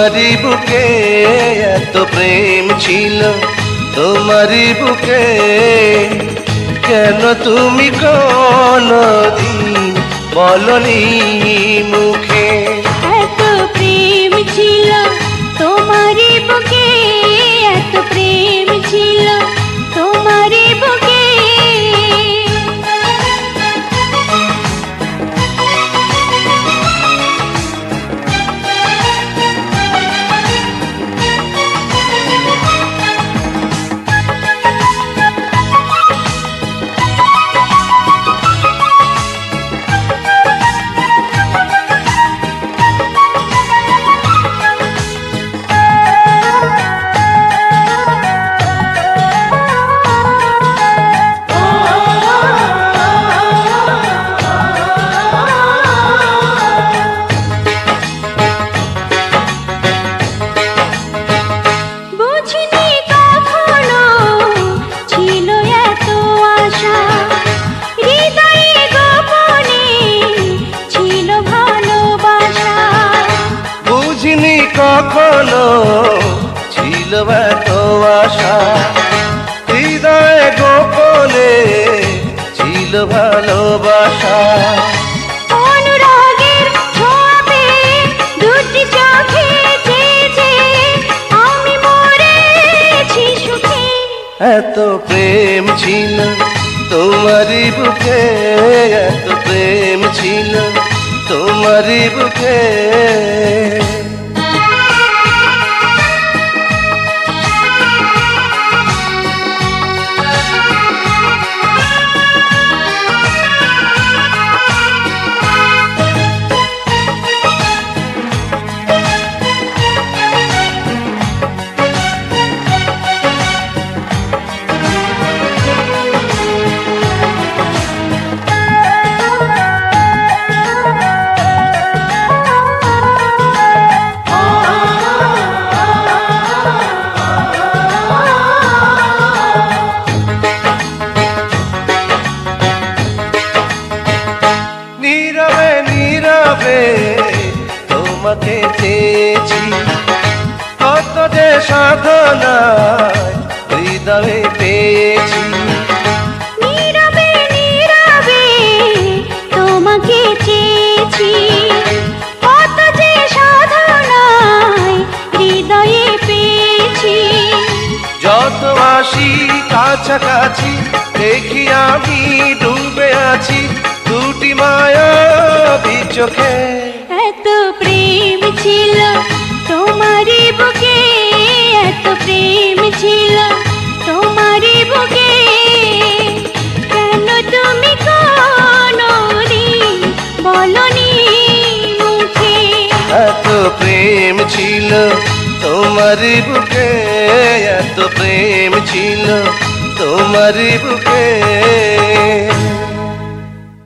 তোমারই বুকে এত প্রেম ছিল তোমারি বুকে কেন তুমি কোনো দিন বলনি মুখে এত প্রেম ছিল ভালোবাসা এত প্রেম ছিল তোমারই বুকে এত প্রেম ছিল তোমার বুকে তোমাকে চেয়েছি কত যে সাধনায় হৃদয়ে পেয়েছি। নীরবে নীরবে তোমাকে চেয়েছি। কত যে সাধনায় হৃদয়ে পেয়েছি। যত আসি কাছাকাছি দেখি আমি ডুবে আছি। দুটি মায়া চোখে ছিল তোমারই বুকে এত প্রেম ছিল তোমারই বুকে